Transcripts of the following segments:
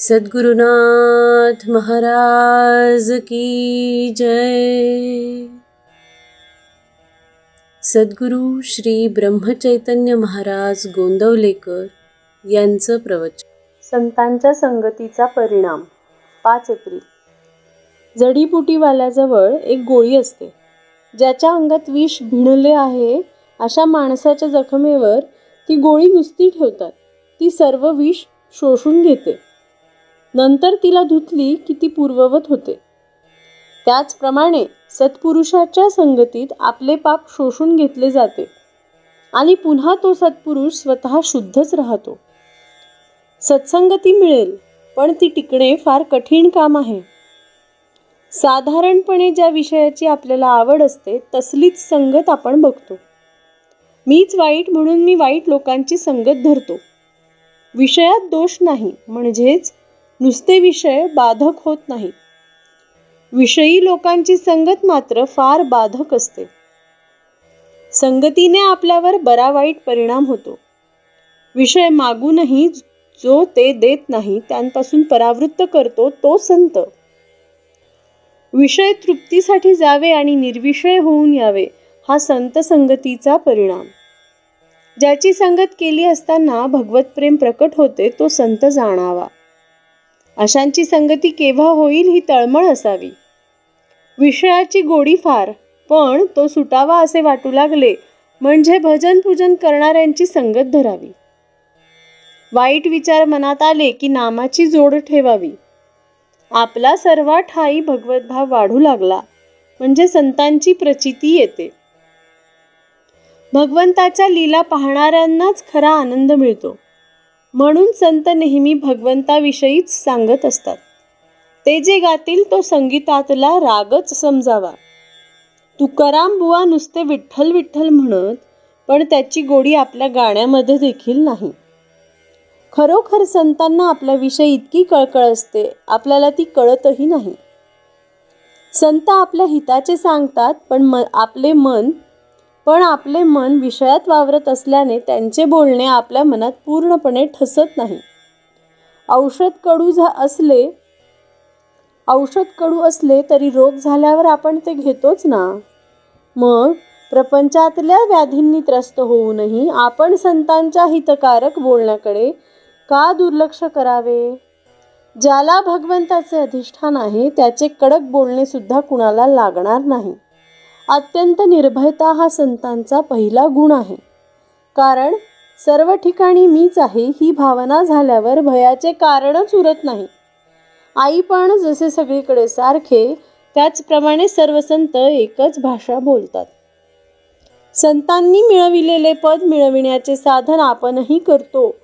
सद्गुरुनाथ महाराज की जय। सद्गुरु श्री ब्रह्मचैतन्य महाराज गोंदवलेकर यांचं प्रवचन. संतांच्या संगतीचा परिणाम पाच एप्रिल. जडीबुटीवाल्याजवळ एक गोळी असते ज्याच्या अंगात विष भिणले आहे अशा माणसाच्या जखमेवर ती गोळी नुसती ठेवतात ती सर्व विष शोषून घेते. नंतर तिला धुतली की ती पूर्ववत होते. त्याचप्रमाणे सत्पुरुषाच्या संगतीत आपले पाप शोषून घेतले जाते आणि पुन्हा तो सत्पुरुष स्वतः शुद्धच राहतो. सत्संगती मिळेल पण ती टिकणे फार कठीण काम आहे. साधारणपणे ज्या विषयाची आपल्याला आवड असते तसलीच संगत आपण बघतो. मीच वाईट म्हणून मी वाईट लोकांची संगत धरतो. विषयात दोष नाही म्हणजेच नुसते विषय बाधक होत नाही विषयी लोकांची संगत मात्र फार बाधक असते. संगतीने आपल्यावर बरा वाईट परिणाम होतो. विषय मागूनही जो ते देत नाही त्यांपासून परावृत्त करतो तो संत. विषय तृप्तीसाठी जावे आणि निर्विषय होऊन यावे हा संत संगतीचा परिणाम. ज्याची संगत केली असताना भगवत प्रेम प्रकट होते तो संत जाणावा. अशांची संगती केव्हा होईल ही तळमळ असावी. विषयाची गोडी फार पण तो सुटावा असे वाटू लागले म्हणजे भजन पूजन करणाऱ्यांची संगत धरावी. वाईट विचार मनात आले की नामाची जोड ठेवावी. आपला सर्वा ठाई भगवतभाव वाढू लागला म्हणजे संतांची प्रचिती येते. भगवंताच्या लीला पाहणाऱ्यांनाच खरा आनंद मिळतो. म्हणून संत नेहमी भगवंताविषयीच सांगत असतात. ते जे गातील तो संगीतातला रागच समजावा. तुकाराम बुवा नुसते विठ्ठल विठ्ठल म्हणत पण त्याची गोडी आपल्या गाण्यामध्ये देखील नाही. खरोखर संतांना आपल्याविषयी इतकी कळकळ असते आपल्याला ती कळतही नाही. संत आपल्या हिताचे सांगतात पण म आपले मन पण आपले मन विषयात वावरत असल्याने त्यांचे बोलणे आपल्या मनात पूर्णपणे ठसत नाही. औषध कडू झा असले औषध कडू असले तरी रोग झाल्यावर आपण ते घेतोच ना? मग प्रपंचातल्या व्याधींनी त्रस्त होऊनही आपण संतांच्या हितकारक बोलण्याकडे का दुर्लक्ष करावे? ज्याला भगवंताचे अधिष्ठान आहे त्याचे कडक बोलणे सुद्धा कुणाला लागणार नाही. अत्यंत निर्भयता हा संतांचा पहिला गुण आहे. कारण सर्व ठिकाणी मीच आहे ही भावना झाल्यावर भयाचे कारणच उरत नाही. आई पण जसे सगळीकडे सारखे त्याचप्रमाणे सर्व संत एकच भाषा बोलतात. संतांनी मिळविलेले पद मिळविण्याचे साधन आपणही करतो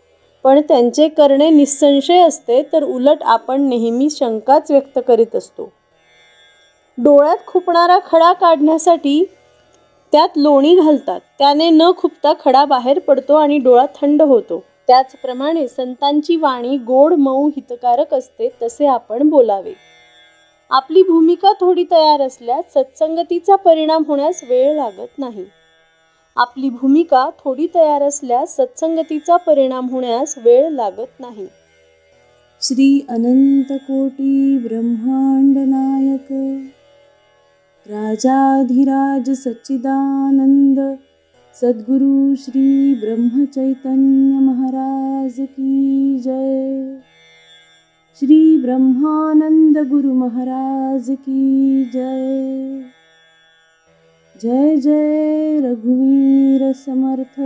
पण त्यांचे करणे निसंशय असते तर उलट आपण नेहमी शंकाच व्यक्त करीत असतो. डोळ्यात खुपणारा खडा काढण्यासाठी त्यात लोणी घालतात. त्याने न खुपता खडा बाहेर पडतो आणि डोळा थंड होतो. त्याचप्रमाणे संतांची वाणी गोड मऊ हितकारक असते तसे आपण बोलावे. आपली भूमिका थोडी तयार असल्यास सत्संगतीचा परिणाम होण्यास वेळ लागत नाही. आपली भूमिका थोडी तयार असल्यास सत्संगतीचा परिणाम होण्यास वेळ लागत नाही. श्री अनंत कोटी ब्रह्मांड नायक राजाधिराज सच्चिदानंद सद्गुरु श्री ब्रह्मचैतन्य महाराज की जय। श्री ब्रह्मानंद गुरु महाराज की जय। जय जय रघुवीर समर्थ